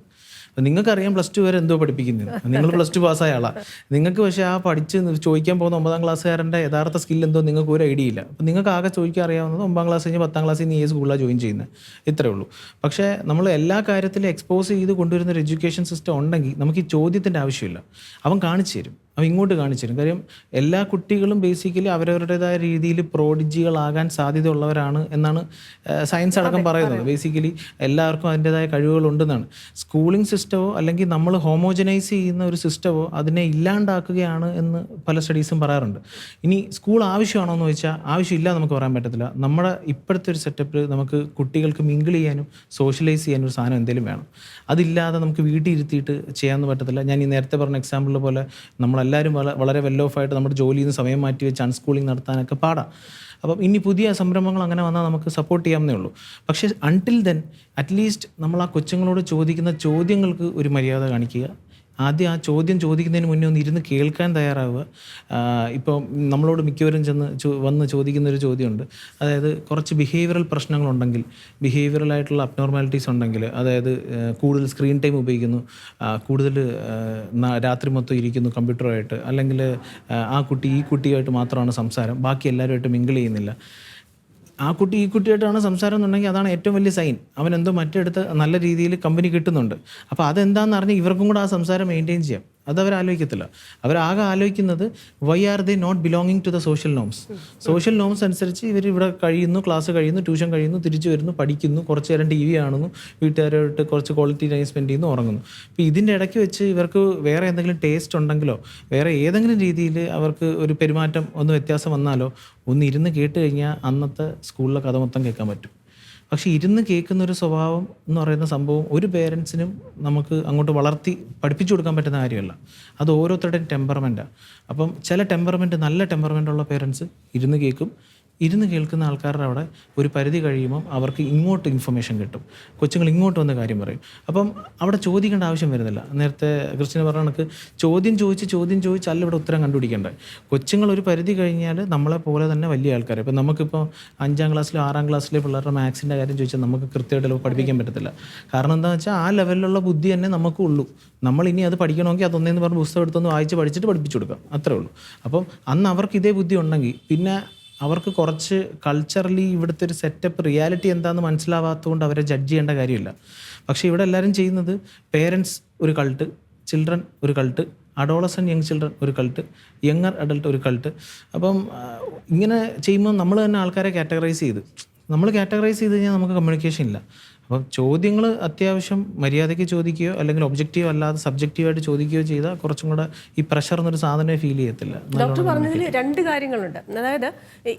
[SPEAKER 1] നിങ്ങൾക്കറിയാം പ്ലസ് ടു വരെ എന്തോ പഠിപ്പിക്കുന്നത് നിങ്ങൾ പ്ലസ് ടു പാസ്സായ ആളാണ് നിങ്ങൾക്ക് പക്ഷേ ആ പഠിച്ച് ചോദിക്കാൻ പോകുന്ന ഒമ്പതാം ക്ലാസ്സുകാരന്റെ യഥാർത്ഥ സ്കിൽ എന്തോ നിങ്ങൾക്ക് ഒരു ഐഡിയ ഇല്ല. അപ്പം നിങ്ങൾക്ക് ആകെ ചോദിക്കാൻ അറിയാവുന്നത് ഒമ്പതാം ക്ലാസ് കഴിഞ്ഞ് പത്താം ക്ലാസ് നീ ഏത് സ്കൂളിലാണ് ജോയിൻ ചെയ്യുന്നത് ഇത്രേ ഉള്ളൂ. പക്ഷേ നമ്മൾ എല്ലാ കാര്യത്തിലും എക്സ്പോസ് ചെയ്ത് കൊണ്ടുവരുന്ന ഒരു എഡ്യൂക്കേഷൻ സിസ്റ്റം ഉണ്ടെങ്കിൽ നമുക്ക് ഈ ചോദ്യത്തിന്റെ ആവശ്യമില്ല. അവൻ കാണിച്ചു തരും. അവൻ ഇങ്ങോട്ട് കാണിച്ചു തരും കാര്യം എല്ലാ കുട്ടികളും ബേസിക്കലി അവരവരുടേതായ രീതിയിൽ പ്രോഡിജികളാകാൻ സാധ്യതയുള്ളവരാണ് എന്നാണ് സയൻസ് അടക്കം പറയുന്നത്. ബേസിക്കലി എല്ലാവർക്കും അതിന്റെതായ കഴിവുകളുണ്ടെന്നാണ്. സ്കൂളിംഗ് സിസ്റ്റമോ അല്ലെങ്കിൽ നമ്മൾ ഹോമോജനൈസ് ചെയ്യുന്ന ഒരു സിസ്റ്റമോ അതിനെ ഇല്ലാണ്ടാക്കുകയാണ് എന്ന് പല സ്റ്റഡീസും പറയാറുണ്ട്. ഇനി സ്കൂൾ ആവശ്യമാണോ എന്ന് ചോദിച്ചാൽ ആവശ്യമില്ല നമുക്ക് പറയാൻ പറ്റത്തില്ല. നമ്മുടെ ഇപ്പോഴത്തെ ഒരു സെറ്റപ്പിൽ നമുക്ക് കുട്ടികൾക്ക് മിങ്കിൾ ചെയ്യാനും സോഷ്യലൈസ് ചെയ്യാനും ഒരു സാധനം എന്തെങ്കിലും വേണം. അതില്ലാതെ നമുക്ക് വീട്ടിൽ ഇരുത്തിയിട്ട് ചെയ്യാമെന്ന് പറ്റത്തില്ല. ഞാൻ ഈ നേരത്തെ പറഞ്ഞ എക്സാമ്പിൾ പോലെ നമ്മളെല്ലാവരും വള- വളരെ വെൽ ഓഫ് ആയിട്ട് നമ്മുടെ ജോലിയിൽ നിന്ന് സമയം മാറ്റി വെച്ച് അൺസ്കൂളിംഗ് നടത്താനൊക്കെ പാടാം. അപ്പം ഇനി പുതിയ സംരംഭങ്ങൾ അങ്ങനെ വന്നാൽ നമുക്ക് സപ്പോർട്ട് ചെയ്യാമെന്നേ ഉള്ളൂ. പക്ഷേ അൺടിൽ ദെൻ അറ്റ്ലീസ്റ്റ് നമ്മൾ ആ കൊച്ചുങ്ങളോട് ചോദിക്കുന്ന ചോദ്യങ്ങൾക്ക് ഒരു മര്യാദ കാണിക്കുക. ആദ്യം ആ ചോദ്യം ചോദിക്കുന്നതിന് മുന്നേ ഒന്ന് ഇരുന്ന് കേൾക്കാൻ തയ്യാറാവുക. ഇപ്പം നമ്മളോട് മിക്കവരും ചെന്ന് വന്ന് ചോദിക്കുന്ന ഒരു ചോദ്യമുണ്ട്. അതായത് കുറച്ച് ബിഹേവിയറൽ പ്രശ്നങ്ങളുണ്ടെങ്കിൽ ബിഹേവിയറൽ ആയിട്ടുള്ള അബ്നോർമാലിറ്റീസ് ഉണ്ടെങ്കിൽ അതായത് കൂടുതൽ സ്ക്രീൻ ടൈം ഉപയോഗിക്കുന്നു കൂടുതൽ രാത്രി മൊത്തം ഇരിക്കുന്നു കമ്പ്യൂട്ടറുമായിട്ട് അല്ലെങ്കിൽ ആ കുട്ടി ഈ കുട്ടിയായിട്ട് മാത്രമാണ് സംസാരം ബാക്കി എല്ലാവരുമായിട്ട് മിങ്കിൾ ചെയ്യുന്നില്ല. ആ കുട്ടി ഈ കുട്ടിയായിട്ടാണ് സംസാരം എന്നുണ്ടെങ്കിൽ അതാണ് ഏറ്റവും വലിയ സൈൻ അവൻ എന്തോ മറ്റെടുത്ത് നല്ല രീതിയിൽ കമ്പനി കിട്ടുന്നുണ്ട്. അപ്പോൾ അതെന്താണെന്ന് അറിഞ്ഞ് ഇവർക്കും കൂടെ ആ സംസാരം മെയിന്റെയിൻ ചെയ്യാം. അത് അവർ ആലോചിക്കത്തില്ല അവരാകെ ആലോചിക്കുന്നത് why are they not belonging to the social norms social norms അനുസരിച്ച് ഇവർ ഇവിടെ കഴിയുന്നു ക്ലാസ് കഴിയുന്നു ട്യൂഷൻ കഴിയുന്നു തിരിച്ചു വരുന്നു പഠിക്കുന്നു കുറച്ച് നേരം ടി വി കാണുന്നു വീട്ടുകാരോട്ട് കുറച്ച് ക്വാളിറ്റി ടൈം സ്പെൻഡ് ചെയ്യുന്നു ഉറങ്ങുന്നു. അപ്പോൾ ഇതിന്റെ ഇടയ്ക്ക് വെച്ച് ഇവർക്ക് വേറെ എന്തെങ്കിലും ടേസ്റ്റ് ഉണ്ടെങ്കിലോ വേറെ ഏതെങ്കിലും രീതിയിൽ അവർക്ക് ഒരു പെരുമാറ്റം ഒന്ന് വ്യത്യാസം വന്നാലോ ഒന്ന് ഇരുന്ന് കേട്ട് കഴിഞ്ഞാൽ അന്നത്തെ സ്കൂളിലെ കഥ മൊത്തം കേൾക്കാൻ പറ്റും. പക്ഷേ ഇരുന്ന് കേൾക്കുന്ന ഒരു സ്വഭാവം എന്ന് പറയുന്ന സംഭവം ഒരു പേരൻസിനും നമുക്ക് അങ്ങോട്ട് വളർത്തി പഠിപ്പിച്ചു കൊടുക്കാൻ പറ്റുന്ന കാര്യമല്ല. അത് ഓരോരുത്തരുടെയും ടെമ്പർമെന്റാണ് അപ്പം ചില ടെമ്പർമെന്റ് നല്ല ടെമ്പർമെന്റ് ഉള്ള പേരൻസ് ഇരുന്ന് കേൾക്കും. ഇരുന്ന് കേൾക്കുന്ന ആൾക്കാരുടെ അവിടെ ഒരു പരിധി കഴിയുമ്പം അവർക്ക് ഇങ്ങോട്ട് ഇൻഫർമേഷൻ കിട്ടും. കൊച്ചുങ്ങൾ ഇങ്ങോട്ട് വന്ന കാര്യം പറയും. അപ്പം അവിടെ ചോദിക്കേണ്ട ആവശ്യം വരുന്നില്ല. നേരത്തെ കൃഷ്ണൻ പറഞ്ഞ കണക്ക് ചോദ്യം ചോദിച്ച് ചോദ്യം ചോദിച്ചല്ല ഇവിടെ ഉത്തരം കണ്ടുപിടിക്കേണ്ടത്. കൊച്ചുങ്ങൾ ഒരു പരിധി കഴിഞ്ഞാൽ നമ്മളെ പോലെ തന്നെ വലിയ ആൾക്കാർ ഇപ്പം നമുക്കിപ്പോൾ അഞ്ചാം ക്ലാസ്സിലോ ആറാം ക്ലാസ്സിലെ പിള്ളേരുടെ മാത്സിന്റെ കാര്യം ചോദിച്ചാൽ നമുക്ക് കൃത്യമായിട്ട് പഠിപ്പിക്കാൻ പറ്റത്തില്ല. കാരണം എന്താണെന്ന് വെച്ചാൽ ആ ലെവലിലുള്ള ബുദ്ധി തന്നെ നമുക്ക് ഉള്ളൂ. നമ്മൾ ഇനി അത് പഠിക്കണമെങ്കിൽ അതൊന്നേന്ന് പറഞ്ഞ് പുസ്തകം എടുത്തൊന്ന് വായിച്ച് പഠിച്ചിട്ട് പഠിപ്പിച്ചു കൊടുക്കാം. അത്രേ ഉള്ളൂ. അപ്പം അന്ന് അവർക്ക് ഇതേ ബുദ്ധി ഉണ്ടെങ്കിൽ പിന്നെ അവർക്ക് കുറച്ച് കൾച്ചറലി ഇവിടുത്തെ ഒരു സെറ്റപ്പ് റിയാലിറ്റി എന്താണെന്ന് മനസ്സിലാവാത്തതുകൊണ്ട് അവരെ ജഡ്ജ് ചെയ്യേണ്ട കാര്യമില്ല. പക്ഷേ ഇവിടെ എല്ലാവരും ചെയ്യുന്നത് പേരൻസ് ഒരു കൾട്ട് ചിൽഡ്രൻ ഒരു കൾട്ട് അഡോളസൻ യങ് ചിൽഡ്രൻ ഒരു കൾട്ട് യങ്ങർ അഡൾട്ട് ഒരു കൾട്ട് അപ്പം ഇങ്ങനെ ചെയ്യുമ്പോൾ നമ്മൾ തന്നെ ആൾക്കാരെ കാറ്റഗറൈസ് ചെയ്ത്. നമ്മൾ കാറ്റഗറൈസ് ചെയ്ത് കഴിഞ്ഞാൽ നമുക്ക് കമ്മ്യൂണിക്കേഷൻ ഇല്ല. അപ്പം ചോദ്യങ്ങൾ അത്യാവശ്യം മര്യാദയ്ക്ക് ചോദിക്കുകയോ അല്ലെങ്കിൽ ഒബ്ജക്റ്റീവ് അല്ലാതെ സബ്ജക്റ്റീവായിട്ട് ചോദിക്കുകയോ ചെയ്താൽ കുറച്ചും കൂടെ ഈ പ്രഷർ എന്നൊരു സാധനമേ ഫീൽ ചെയ്യത്തില്ല.
[SPEAKER 2] ഡോക്ടർ പറഞ്ഞതിൽ രണ്ട് കാര്യങ്ങളുണ്ട്. അതായത്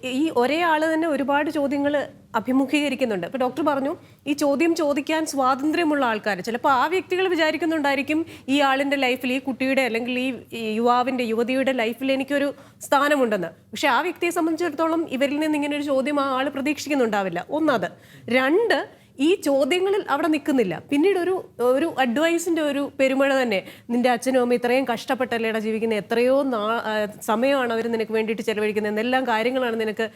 [SPEAKER 2] ഈ- ഒരേ ആൾ തന്നെ ഒരുപാട് ചോദ്യങ്ങൾ അഭിമുഖീകരിക്കുന്നുണ്ട്. ഇപ്പൊ ഡോക്ടർ പറഞ്ഞു ഈ ചോദ്യം ചോദിക്കാൻ സ്വാതന്ത്ര്യമുള്ള ആൾക്കാർ ചിലപ്പോൾ ആ വ്യക്തികൾ വിചാരിക്കുന്നുണ്ടായിരിക്കും ഈ ആളിന്റെ ലൈഫിൽ ഈ കുട്ടിയുടെ അല്ലെങ്കിൽ ഈ യുവാവിന്റെ യുവതിയുടെ ലൈഫിൽ എനിക്കൊരു സ്ഥാനമുണ്ടെന്ന്. പക്ഷേ ആ വ്യക്തിയെ സംബന്ധിച്ചിടത്തോളം ഇവരിൽ നിന്ന് ഇങ്ങനെ ഒരു ചോദ്യം ആ ആൾ പ്രതീക്ഷിക്കുന്നുണ്ടാവില്ല. ഒന്നത്. രണ്ട് ഈ ചോദ്യങ്ങളിൽ അവിടെ നിൽക്കുന്നില്ല. പിന്നീട് ഒരു ഒരു അഡ്വൈസിന്റെ ഒരു പെരുമഴ തന്നെ. നിന്റെ അച്ഛനും അമ്മ ഇത്രയും കഷ്ടപ്പെട്ടല്ലേടാ ജീവിക്കുന്നത് എത്രയോ നാ സമയമാണ് അവർ നിനക്ക് വേണ്ടിയിട്ട് ചെലവഴിക്കുന്നത്. എന്നെല്ലാം കാര്യങ്ങളാണ് നിനക്ക്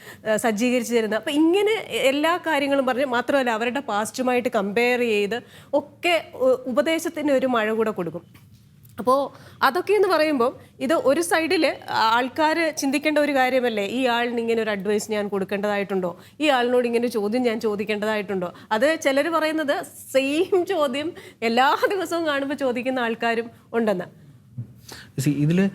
[SPEAKER 2] സജ്ജീകരിച്ചു തരുന്നത്. അപ്പം ഇങ്ങനെ എല്ലാ കാര്യങ്ങളും പറഞ്ഞ് മാത്രമല്ല അവരുടെ പാസ്റ്റുമായിട്ട് കമ്പയർ ചെയ്ത് ഒക്കെ ഉപദേശത്തിന് ഒരു മഴ കൂടെ കൊടുക്കും. അപ്പോൾ അതൊക്കെ എന്ന് പറയുമ്പോൾ ഇത് ഒരു സൈഡിൽ ആൾക്കാർ ചിന്തിക്കേണ്ട ഒരു കാര്യമല്ലേ? ഈ ആളിന് ഇങ്ങനെ ഒരു അഡ്വൈസ് ഞാൻ കൊടുക്കേണ്ടതായിട്ടുണ്ടോ? ഈ ആളിനോട് ഇങ്ങനെ ചോദ്യം ഞാൻ ചോദിക്കേണ്ടതായിട്ടുണ്ടോ? അത് ചിലർ പറയുന്നത് സെയിം ചോദ്യം എല്ലാ ദിവസവും കാണുമ്പോൾ ചോദിക്കുന്ന ആൾക്കാരും ഉണ്ടെന്ന്.
[SPEAKER 1] ഇതിൽ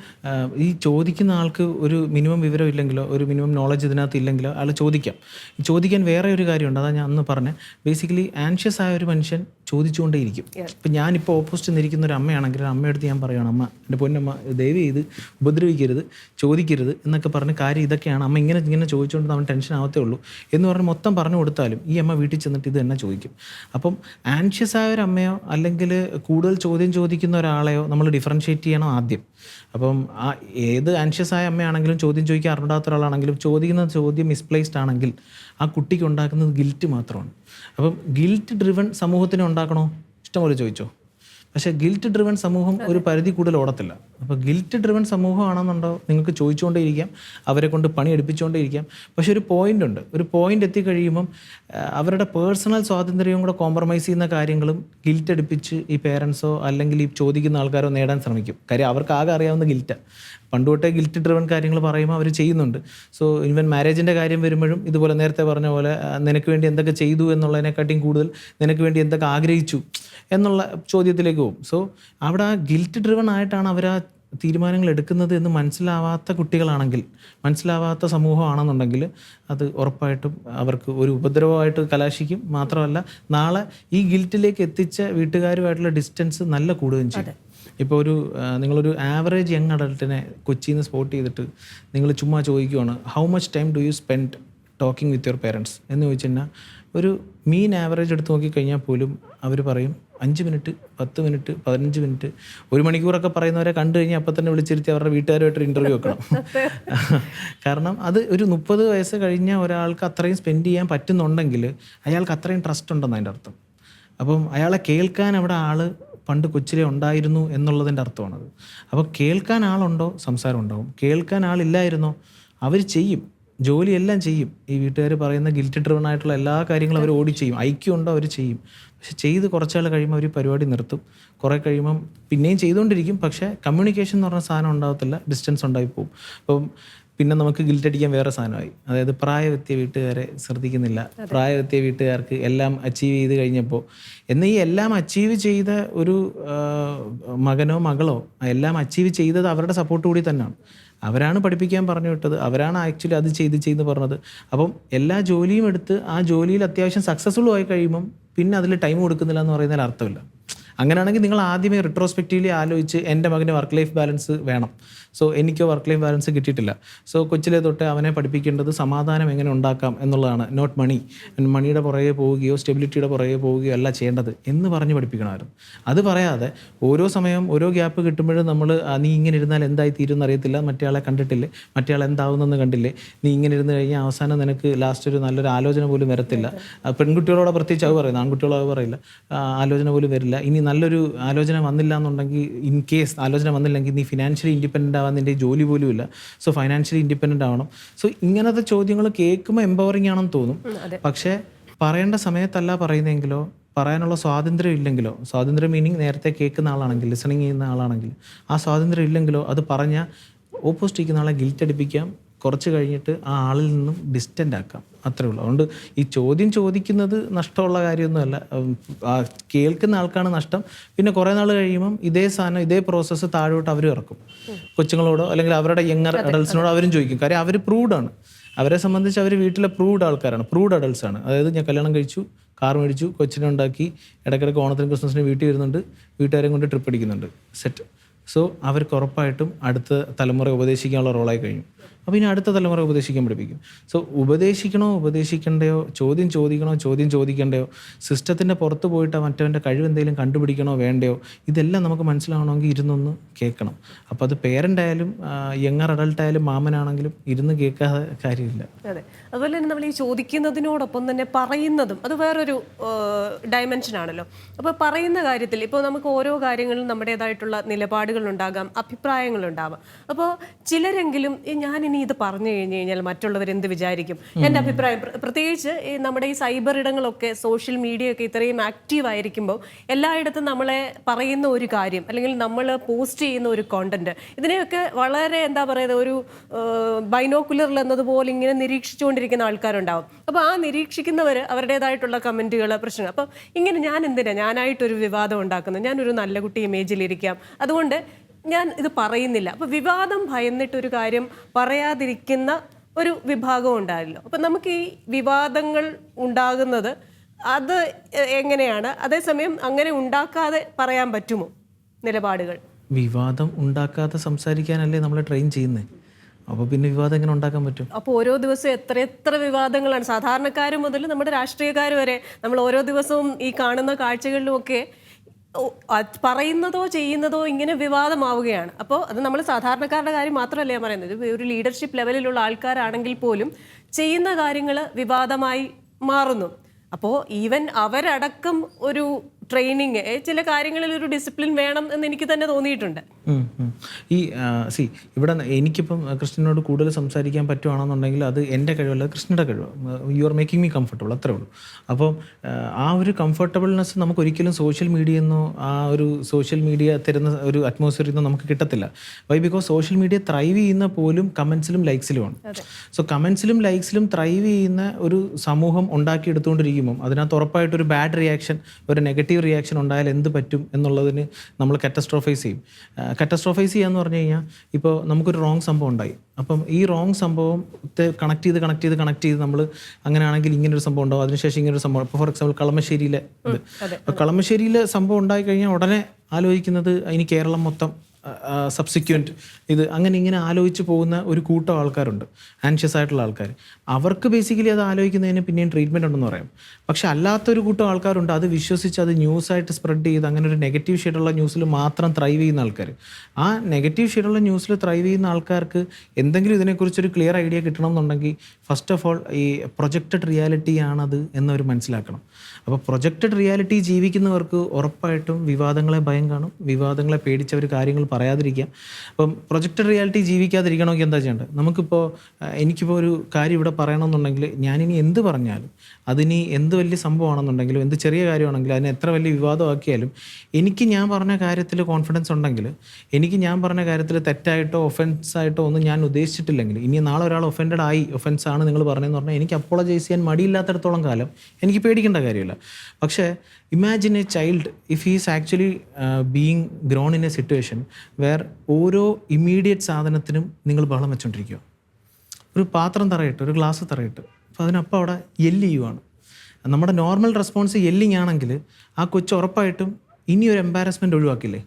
[SPEAKER 1] ഈ ചോദിക്കുന്ന ആൾക്ക് ഒരു മിനിമം വിവരം ഇല്ലെങ്കിലോ ഒരു മിനിമം നോളജ് ഇതിനകത്ത് ഇല്ലെങ്കിലോ അയാൾ ചോദിക്കാം. ചോദിക്കാൻ വേറെ ഒരു കാര്യമുണ്ട് അതാ ഞാൻ അന്ന് പറഞ്ഞത് ബേസിക്കലി ആൻഷ്യസ് ആയ ഒരു മനുഷ്യൻ ചോദിച്ചുകൊണ്ടേയിരിക്കും ഇപ്പം ഞാനിപ്പോൾ ഓപ്പോസിറ്റ് നിന്നിരിക്കുന്ന ഒരു അമ്മയാണെങ്കിൽ ഒരു അമ്മയെടുത്ത് ഞാൻ പറയുകയാണ് അമ്മ എന്റെ പൊന്നമ്മ ദയവ് ചെയ്ത് ഉപദ്രവിക്കരുത് ചോദിക്കരുത് എന്നൊക്കെ പറഞ്ഞ് കാര്യം ഇതൊക്കെയാണ്. അമ്മ ഇങ്ങനെ ഇങ്ങനെ ചോദിച്ചുകൊണ്ട് അവൻ ടെൻഷൻ ആവത്തേ ഉള്ളൂ. എന്ന് പറഞ്ഞ് മൊത്തം പറഞ്ഞു കൊടുത്താലും ഈ അമ്മ വീട്ടിൽ ചെന്നിട്ട് ഇത് തന്നെ ചോദിക്കും. അപ്പം ആൻഷ്യസ് ആയ ഒരു അമ്മയോ അല്ലെങ്കിൽ കൂടുതൽ ചോദ്യം ചോദിക്കുന്ന ഒരാളെയോ നമ്മൾ ഡിഫറൻഷ്യേറ്റ് ചെയ്യണം ആദ്യം. അപ്പം ആ ഏത് ആൻഷ്യസ് ആയ അമ്മയാണെങ്കിലും ചോദ്യം ചോദിക്കാൻ അറിഞ്ഞിടാത്ത ഒരാളാണെങ്കിലും ചോദിക്കുന്ന ചോദ്യം മിസ്പ്ലേസ്ഡ് ആണെങ്കിൽ ആ കുട്ടിക്ക് ഉണ്ടാക്കുന്നത് ഗിൽറ്റ് മാത്രമാണ്. അപ്പം ഗിൽറ്റ് ഡ്രിവൺ സമൂഹത്തിനെ ഉണ്ടാക്കണോ? ഇഷ്ടംപോലെ ചോദിച്ചോ? പക്ഷേ ഗിൽറ്റ് ഡ്രിവൺ സമൂഹം ഒരു പരിധി കൂടുതൽ ഓടത്തില്ല. അപ്പോൾ ഗിൽറ്റ് ഡ്രിവൺ സമൂഹമാണെന്നുണ്ടോ? നിങ്ങൾക്ക് ചോദിച്ചുകൊണ്ടേയിരിക്കാം. അവരെ കൊണ്ട് പണി എടുപ്പിച്ചുകൊണ്ടേയിരിക്കാം പക്ഷെ ഒരു പോയിന്റ് ഉണ്ട്. ഒരു പോയിന്റ് എത്തിക്കഴിയുമ്പം അവരുടെ പേഴ്സണൽ സ്വാതന്ത്ര്യവും കൂടെ കോംപ്രമൈസ് ചെയ്യുന്ന കാര്യങ്ങളും ഗിൽറ്റ് എടുപ്പിച്ച് ഈ പേരൻസോ അല്ലെങ്കിൽ ഈ ചോദിക്കുന്ന ആൾക്കാരോ നേടാൻ ശ്രമിക്കും. കാര്യം അവർക്ക് ആകെ അറിയാവുന്ന ഗിൽറ്റാണ് പണ്ട് തൊട്ടേ ഗിൽറ്റ് ഡ്രിവൺ കാര്യങ്ങൾ പറയുമ്പോൾ അവർ ചെയ്യുന്നുണ്ട്. സോ ഇവൻ മാരേജിന്റെ കാര്യം വരുമ്പോഴും ഇതുപോലെ നേരത്തെ പറഞ്ഞ പോലെ നിനക്ക് വേണ്ടി എന്തൊക്കെ ചെയ്തു എന്നുള്ളതിനെക്കാട്ടിയും കൂടുതൽ നിനക്ക് വേണ്ടി എന്തൊക്കെ ആഗ്രഹിച്ചു എന്നുള്ള ചോദ്യത്തിലേക്ക് പോകും. സോ അവിടെ ആ ഗിൽറ്റ് ഡ്രിവൺ ആയിട്ടാണ് അവർ ആ തീരുമാനങ്ങൾ എടുക്കുന്നത് എന്ന് മനസ്സിലാവാത്ത കുട്ടികളാണെങ്കിൽ മനസ്സിലാവാത്ത സമൂഹമാണെന്നുണ്ടെങ്കിൽ അത് ഉറപ്പായിട്ടും അവർക്ക് ഒരു ഉപദ്രവമായിട്ട് കലാശിക്കും. മാത്രമല്ല നാളെ ഈ ഗിൽറ്റിലേക്ക് എത്തിച്ച വീട്ടുകാരുമായിട്ടുള്ള ഡിസ്റ്റൻസ് നല്ല കൂടുകയും ചെയ്യും. ഇപ്പോൾ ഒരു നിങ്ങളൊരു ആവറേജ് യങ് അഡൾട്ടിനെ കൊച്ചിയിൽ നിന്ന് സ്പോട്ട് ചെയ്തിട്ട് നിങ്ങൾ ചുമ്മാ ചോദിക്കുവാണ് how much time do you spend talking with your parents എന്ന് ചോദിച്ചു കഴിഞ്ഞാൽ ഒരു മീൻ ആവറേജ് എടുത്ത് നോക്കിക്കഴിഞ്ഞാൽ പോലും അവർ പറയും അഞ്ച് മിനിറ്റ് പത്ത് മിനിറ്റ് പതിനഞ്ച് മിനിറ്റ് ഒരു മണിക്കൂറൊക്കെ പറയുന്നവരെ കണ്ടു കഴിഞ്ഞാൽ അപ്പം തന്നെ വിളിച്ചിരുത്തി അവരുടെ വീട്ടുകാരുമായിട്ട് ഇന്റർവ്യൂ വെക്കണം. കാരണം അത് ഒരു മുപ്പത് വയസ്സ് കഴിഞ്ഞ ഒരാൾക്ക് അത്രയും സ്പെൻഡ് ചെയ്യാൻ പറ്റുന്നുണ്ടെങ്കിൽ അയാൾക്ക് അത്രയും ട്രസ്റ്റ് ഉണ്ടെന്ന് അതിന്റെ അർത്ഥം. അപ്പം അയാളെ കേൾക്കാൻ അവിടെ ആൾ പണ്ട് കൊച്ചിലെ ഉണ്ടായിരുന്നു എന്നുള്ളതിന്റെ അർത്ഥമാണത്. അപ്പോൾ കേൾക്കാൻ ആളുണ്ടോ? സംസാരം ഉണ്ടാവും. കേൾക്കാൻ ആളില്ലായിരുന്നോ? അവർ ചെയ്യും. ജോലിയെല്ലാം ചെയ്യും. ഈ വീട്ടുകാർ പറയുന്ന ഗിൽറ്റ് ഡ്രിവൺ ആയിട്ടുള്ള എല്ലാ കാര്യങ്ങളും അവർ ഓടി ചെയ്യും. ഐക്യം ഉണ്ടോ? അവർ ചെയ്യും. പക്ഷെ ചെയ്ത് കുറച്ചാൾ കഴിയുമ്പോൾ അവർ പരിപാടി നിർത്തും. കുറേ കഴിയുമ്പം പിന്നെയും ചെയ്തുകൊണ്ടിരിക്കും. പക്ഷേ കമ്മ്യൂണിക്കേഷൻ എന്ന് പറഞ്ഞ സാധനം ഉണ്ടാകത്തില്ല. ഡിസ്റ്റൻസ് ഉണ്ടായി പോകും അപ്പം പിന്നെ നമുക്ക് ഗിൽറ്റടിക്കാൻ വേറെ സാധനമായി. അതായത് പ്രായവ്യക്തിയ വീട്ടുകാരെ ശ്രദ്ധിക്കുന്നില്ല. പ്രായവ്യക്തിയ വീട്ടുകാർക്ക് എല്ലാം അച്ചീവ് ചെയ്ത് കഴിഞ്ഞപ്പോൾ എന്നാൽ ഈ എല്ലാം അച്ചീവ് ചെയ്ത ഒരു മകനോ മകളോ എല്ലാം അച്ചീവ് ചെയ്തത് അവരുടെ സപ്പോർട്ട് കൂടി തന്നെയാണ്. അവരാണ് പഠിപ്പിക്കാൻ പറഞ്ഞു വിട്ടത്. അവരാണ് ആക്ച്വലി അത് ചെയ്ത് ചെയ്ത് പറഞ്ഞത്. അപ്പം എല്ലാ ജോലിയും എടുത്ത് ആ ജോലിയിൽ അത്യാവശ്യം സക്സസ്ഫുൾ ആയി കഴിയുമ്പം പിന്നെ അതിൽ ടൈം കൊടുക്കുന്നില്ല എന്ന് പറയുന്നതിൽ അർത്ഥമില്ല. അങ്ങനെയാണെങ്കിൽ നിങ്ങൾ ആദ്യമേ റിട്രോസ്പെക്റ്റീവ്ലി ആലോചിച്ച് എന്റെ മകന് വർക്ക് ലൈഫ് ബാലൻസ് വേണം. സോ എനിക്ക് വർക്ക് ലൈഫ് ബാലൻസ് കിട്ടിയിട്ടില്ല. സോ കൊച്ചിലെ തൊട്ട് അവനെ പഠിപ്പിക്കേണ്ടത് സമാധാനം എങ്ങനെ ഉണ്ടാക്കാം എന്നുള്ളതാണ്. നോട്ട് മണി മണിയുടെ പുറകെ പോവുകയോ സ്റ്റെബിലിറ്റിയുടെ പുറകെ പോവുകയോ അല്ല ചെയ്യേണ്ടത് എന്ന് പറഞ്ഞ് പഠിപ്പിക്കണമായിരുന്നു. അത് പറയാതെ ഓരോ സമയം ഓരോ ഗ്യാപ്പ് കിട്ടുമ്പോഴും നമ്മൾ നീ ഇങ്ങനെ ഇരുന്നാൽ എന്തായി തീരും അറിയത്തില്ല. മറ്റേ കണ്ടിട്ടില്ലേ? മറ്റേ എന്താവുന്നെന്ന് കണ്ടില്ലേ? നീ ഇങ്ങനെ ഇരുന്ന് കഴിഞ്ഞാൽ അവസാനം നിനക്ക് ലാസ്റ്റ് ഒരു നല്ലൊരു ആലോചന പോലും വരത്തില്ല. പെൺകുട്ടികളോട് പ്രത്യേകിച്ച് അത് പറയുന്നത് ആൺകുട്ടികളോ അത് പറയില്ല. ആലോചന പോലും വരില്ല. ഇനി നല്ലൊരു ആലോചന വന്നില്ല എന്നുണ്ടെങ്കിൽ ഇൻ കേസ് ആലോചന വന്നില്ലെങ്കിൽ നീ ഫിനാൻഷ്യലി ഇൻഡിപെൻഡന്റ് ആവാൻ നിന്റെ ജോലി പോലും ഇല്ല. സോ ഫൈനാൻഷ്യലി ഇൻഡിപെൻഡന്റ് ആവണം. സോ ഇങ്ങനത്തെ ചോദ്യങ്ങൾ കേൾക്കുമ്പോൾ എംപവറിംഗ് ആണെന്ന് തോന്നും. പക്ഷേ പറയേണ്ട സമയത്തല്ല പറയുന്നതെങ്കിലോ പറയാനുള്ള സ്വാതന്ത്ര്യം ഇല്ലെങ്കിലോ സ്വാതന്ത്ര്യം മീനിങ് നേരത്തെ കേൾക്കുന്ന ആളാണെങ്കിൽ ലിസണിങ് ചെയ്യുന്ന ആളാണെങ്കിൽ ആ സ്വാതന്ത്ര്യം ഇല്ലെങ്കിലോ അത് പറഞ്ഞാൽ ഓപ്പോസിറ്റ് ഇരിക്കുന്ന ആളെ ഗിൽറ്റ് അടിപ്പിക്കാം കുറച്ച് കഴിഞ്ഞിട്ട് ആ ആളിൽ നിന്നും ഡിസ്റ്റന്റ് ആക്കാം. അത്രേ ഉള്ളൂ. അതുകൊണ്ട് ഈ ചോദ്യം ചോദിക്കുന്നത് നഷ്ടമുള്ള കാര്യമൊന്നുമല്ല. കേൾക്കുന്ന ആൾക്കാണ് നഷ്ടം. പിന്നെ കുറേ നാൾ കഴിയുമ്പം ഇതേ സാധനം ഇതേ പ്രോസസ്സ് താഴോട്ട് അവരും ഇറക്കും. കൊച്ചുങ്ങളോടോ അല്ലെങ്കിൽ അവരുടെ യങ്ങർ അഡൽസിനോടോ അവരും ചോദിക്കും. കാര്യം അവർ പ്രൂഡാണ് അവരെ സംബന്ധിച്ച് അവർ വീട്ടിലെ പ്രൂഡ് ആൾക്കാരാണ്. പ്രൂഡ് അഡൽസ് ആണ്. അതായത് ഞാൻ കല്യാണം കഴിച്ചു കാർ മേടിച്ചു കൊച്ചിനെ ഉണ്ടാക്കി ഇടയ്ക്കിടയ്ക്ക് ഓണത്തിനും ക്രിസ്മസിനും വീട്ടിൽ വരുന്നുണ്ട്. വീട്ടുകാരെയും കൊണ്ട് ട്രിപ്പ് അടിക്കുന്നുണ്ട്. സെറ്റ് സോ അവർക്ക് ഉറപ്പായിട്ടും അടുത്ത തലമുറ ഉപദേശിക്കാനുള്ള റോളായി കഴിഞ്ഞു. അപ്പോൾ ഇനി അടുത്ത തലമുറ ഉപദേശിക്കാൻ പഠിപ്പിക്കും. സോ ഉപദേശിക്കണോ ഉപദേശിക്കണ്ടയോ? ചോദ്യം ചോദിക്കണോ ചോദ്യം ചോദിക്കണ്ടയോ? സിസ്റ്റത്തിന്റെ പുറത്ത് പോയിട്ട് മറ്റവന്റെ കഴിവ് എന്തെങ്കിലും കണ്ടുപിടിക്കണോ വേണ്ടയോ? ഇതെല്ലാം നമുക്ക് മനസ്സിലാവണമെങ്കിൽ ഇരുന്നൊന്ന് കേൾക്കണം. അപ്പോൾ അത് പേരന്റ് ആയാലും യങ്ങർ അഡൾട്ട് ആയാലും മാമനാണെങ്കിലും ഇരുന്ന് കേൾക്കാതെ കാര്യമില്ല.
[SPEAKER 2] അതെ. അതുപോലെ തന്നെ നമ്മൾ ഈ ചോദിക്കുന്നതിനോടൊപ്പം തന്നെ പറയുന്നതും അത് വേറൊരു ഡയമെൻഷൻ ആണല്ലോ. അപ്പോൾ പറയുന്ന കാര്യത്തിൽ ഇപ്പോൾ നമുക്ക് ഓരോ കാര്യങ്ങളിലും നമ്മുടേതായിട്ടുള്ള നിലപാടുകളുണ്ടാകാം അഭിപ്രായങ്ങളുണ്ടാവാം. അപ്പോൾ ചിലരെങ്കിലും ഞാനിനി ഞാൻ ഇനി ഇത് പറഞ്ഞു കഴിഞ്ഞു കഴിഞ്ഞാൽ മറ്റുള്ളവർ എന്ത് വിചാരിക്കും? എന്റെ അഭിപ്രായം പ്രത്യേകിച്ച് ഈ നമ്മുടെ ഈ സൈബർ ഇടങ്ങളൊക്കെ സോഷ്യൽ മീഡിയ ഒക്കെ ഇത്രയും ആക്റ്റീവ് ആയിരിക്കുമ്പോൾ എല്ലായിടത്തും നമ്മളെ പറയുന്ന ഒരു കാര്യം അല്ലെങ്കിൽ നമ്മൾ പോസ്റ്റ് ചെയ്യുന്ന ഒരു കോണ്ടന്റ് ഇതിനെയൊക്കെ വളരെ എന്താ പറയുക ഒരു ബൈനോക്കുലറിൽ എന്നതുപോലെ ഇങ്ങനെ നിരീക്ഷിച്ചുകൊണ്ടിരിക്കുന്ന ആൾക്കാരുണ്ടാവും. അപ്പോൾ ആ നിരീക്ഷിക്കുന്നവർ അവരുടേതായിട്ടുള്ള കമന്റുകൾ പ്രശ്നങ്ങൾ അപ്പോൾ ഇങ്ങനെ ഞാൻ എന്തിനാ? ഞാനായിട്ടൊരു വിവാദം ഉണ്ടാക്കുന്നത് ഞാനൊരു നല്ല കുട്ടി ഇമേജിലിരിക്കാം അതുകൊണ്ട് ഞാൻ ഇത് പറയുന്നില്ല. അപ്പോൾ വിവാദം ഭയന്നിട്ടൊരു കാര്യം പറയാതിരിക്കുന്ന ഒരു വിഭാഗം ഉണ്ടായല്ലോ. അപ്പം നമുക്ക് ഈ വിവാദങ്ങൾ ഉണ്ടാകുന്നത് അത് എങ്ങനെയാണ്? അതേസമയം അങ്ങനെ ഉണ്ടാക്കാതെ പറയാൻ പറ്റുമോ നിലപാടുകൾ?
[SPEAKER 1] വിവാദം ഉണ്ടാക്കാതെ സംസാരിക്കാനല്ലേ നമ്മളെ ട്രെയിൻ ചെയ്യുന്നത് അപ്പോൾ പിന്നെ വിവാദം എങ്ങനെ ഉണ്ടാക്കാൻ പറ്റും?
[SPEAKER 2] അപ്പോൾ ഓരോ ദിവസവും എത്ര എത്ര വിവാദങ്ങളാണ്. സാധാരണക്കാർ മുതൽ നമ്മുടെ രാഷ്ട്രീയക്കാർ വരെ നമ്മൾ ഓരോ ദിവസവും ഈ കാണുന്ന കാഴ്ചകളിലുമൊക്കെ പറയുന്നതോ ചെയ്യുന്നതോ ഇങ്ങനെ വിവാദമാവുകയാണ്. അപ്പോൾ അത് നമ്മൾ സാധാരണക്കാരുടെ കാര്യം മാത്രമല്ല ഞാൻ പറയുന്നത്. ഒരു ലീഡർഷിപ്പ് ലെവലിലുള്ള ആൾക്കാരാണെങ്കിൽ പോലും ചെയ്യുന്ന കാര്യങ്ങൾ വിവാദമായി മാറുന്നു. അപ്പോൾ ഈവൻ അവരടക്കം ഒരു ട്രെയിനിങ് ചില കാര്യങ്ങളിൽ ഒരു ഡിസിപ്ലിൻ വേണം എന്ന് എനിക്ക് തന്നെ തോന്നിയിട്ടുണ്ട്.
[SPEAKER 1] ഈ സി ഇവിടെ എനിക്കിപ്പം കൃഷ്ണനോട് കൂടുതൽ സംസാരിക്കാൻ പറ്റുവാണെന്നുണ്ടെങ്കിൽ അത് എന്റെ കഴിവല്ല കൃഷ്ണയുടെ കഴിവ്. You are making me comfortable അത്രേ ഉള്ളൂ. അപ്പം ആ, ആ ഒരു കംഫർട്ടബിൾനെസ് നമുക്ക് ഒരിക്കലും സോഷ്യൽ മീഡിയ എന്നോ ആ ഒരു സോഷ്യൽ മീഡിയ തരുന്ന ഒരു അറ്റ്മോസ്ഫിയറിൽ നിന്നോ നമുക്ക് കിട്ടത്തില്ല. Why because social media thrive ചെയ്യുന്ന പോലും കമൻസിലും ലൈക്സിലുമാണ് സോ കമൻസിലും ലൈക്സിലും ത്രൈവ് ചെയ്യുന്ന ഒരു സമൂഹം ഉണ്ടാക്കിയെടുത്തുകൊണ്ടിരിക്കുമ്പം അതിനകത്ത് ഉറപ്പായിട്ടൊരു ബാഡ് റിയാക്ഷൻ ഒരു നെഗറ്റീവ് റിയാക്ഷൻ ഉണ്ടായാൽ എന്ത് പറ്റും എന്നുള്ളതിന് നമ്മൾ കറ്റസ്ട്രോഫൈസ് ചെയ്യും. കറ്റസ്ട്രോഫൈസ് ചെയ്യുക എന്ന് പറഞ്ഞു കഴിഞ്ഞാൽ ഇപ്പോൾ നമുക്കൊരു റോങ് സംഭവം ഉണ്ടായി. അപ്പം ഈ റോങ് സംഭവത്തെ കണക്ട് ചെയ്ത് കണക്ട് ചെയ്ത് കണക്ട് ചെയ്ത് നമ്മൾ അങ്ങനെയാണെങ്കിൽ ഇങ്ങനൊരു സംഭവം ഉണ്ടാവും. അതിനുശേഷം ഇങ്ങനൊരു സംഭവം ഇപ്പോൾ ഫോർ എക്സാമ്പിൾ കളമശ്ശേരിയിലെ ഇത്. അപ്പോൾ കളമശ്ശേരിയിലെ സംഭവം ഉണ്ടായി കഴിഞ്ഞാൽ ഉടനെ ആലോചിക്കുന്നത് അതിന് കേരളം മൊത്തം സബ്സിക്വന്റ് ഇത് അങ്ങനെ ഇങ്ങനെ ആലോചിച്ച് പോകുന്ന ഒരു കൂട്ടം ആൾക്കാരുണ്ട് ആൻഷ്യസ് ആയിട്ടുള്ള ആൾക്കാർ അവർക്ക് ബേസിക്കലി അത് ആലോചിക്കുന്നതിന് പിന്നെയും ട്രീറ്റ്മെന്റ് ഉണ്ടെന്ന് പറയാം. പക്ഷെ അല്ലാത്തൊരു കൂട്ടം ആൾക്കാരുണ്ട് അത് വിശ്വസിച്ച് അത് ന്യൂസായിട്ട് സ്പ്രെഡ് ചെയ്ത് അങ്ങനെ ഒരു നെഗറ്റീവ് ഷെയ്ഡുള്ള ന്യൂസിൽ മാത്രം ത്രൈവ് ചെയ്യുന്ന ആൾക്കാർ ആ നെഗറ്റീവ് ഷെയ്ഡുള്ള ന്യൂസിൽ ത്രൈവ് ചെയ്യുന്ന ആൾക്കാർക്ക് എന്തെങ്കിലും ഇതിനെക്കുറിച്ചൊരു ക്ലിയർ ഐഡിയ കിട്ടണം എന്നുണ്ടെങ്കിൽ ഫസ്റ്റ് ഓഫ് ഓൾ ഈ പ്രൊജക്റ്റഡ് റിയാലിറ്റി ആണത് എന്നവർ മനസ്സിലാക്കണം. അപ്പോൾ പ്രൊജക്റ്റഡ് റിയാലിറ്റി ജീവിക്കുന്നവർക്ക് ഉറപ്പായിട്ടും വിവാദങ്ങളെ ഭയം കാണും വിവാദങ്ങളെ പേടിച്ചവർ കാര്യങ്ങൾ പറയാതിരിക്കാം. അപ്പം പ്രൊജക്റ്റഡ് റിയാലിറ്റി ജീവിക്കാതിരിക്കണമെങ്കിൽ എന്താ ചെയ്യേണ്ടത്? നമുക്കിപ്പോൾ എനിക്കിപ്പോൾ ഒരു കാര്യം ഇവിടെ പറയണമെന്നുണ്ടെങ്കിൽ ഞാനിനി എന്ത് പറഞ്ഞാലും അതിനി എന്ത് വലിയ സംഭവമാണെന്നുണ്ടെങ്കിലും എന്ത് ചെറിയ കാര്യമാണെങ്കിലും അതിനെ എത്ര വലിയ വിവാദമാക്കിയാലും എനിക്ക് ഞാൻ പറഞ്ഞ കാര്യത്തിൽ കോൺഫിഡൻസ് ഉണ്ടെങ്കിൽ എനിക്ക് ഞാൻ പറഞ്ഞ കാര്യത്തിൽ തെറ്റായിട്ടോ ഒഫൻസായിട്ടോ ഒന്നും ഞാൻ ഉദ്ദേശിച്ചിട്ടില്ലെങ്കിൽ ഇനി നാളെ ഒരാൾ ഒഫൻഡഡ് ആയി ഒഫൻസ് ആണ് നിങ്ങൾ പറഞ്ഞതെന്ന് പറഞ്ഞാൽ എനിക്ക് അപ്പോളജൈസ് ചെയ്യാൻ മടിയില്ലാത്തടത്തോളം കാലം എനിക്ക് പേടിക്കേണ്ട കാര്യമില്ല. പക്ഷേ imagine a child if he's actually being grown in a situation where ഓരോ ഇമ്മീഡിയറ്റ് സാധനത്തിനും നിങ്ങൾ ബഹളം വെച്ചോണ്ടിരിക്കുക ഒരു പാത്രം തറയിട്ട് ഒരു ഗ്ലാസ് തറയിട്ട് അപ്പോൾ അതിനപ്പം അവിടെ എല്ല് ചെയ്യുവാണ്. നമ്മുടെ നോർമൽ റെസ്പോൺസ് യെല്ലിങ് ആണെങ്കിൽ ആ കൊച്ചു ഉറപ്പായിട്ടും ഇനി ഒരു എംബാരസ്മെന്റ് ഒഴിവാക്കില്ലേ?